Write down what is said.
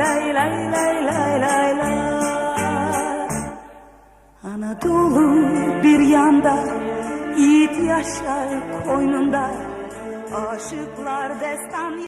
lay lay lay lay lay lay. Lay la Anadolu bir yanda Yiğit yaşar koynunda. Aşıklar destan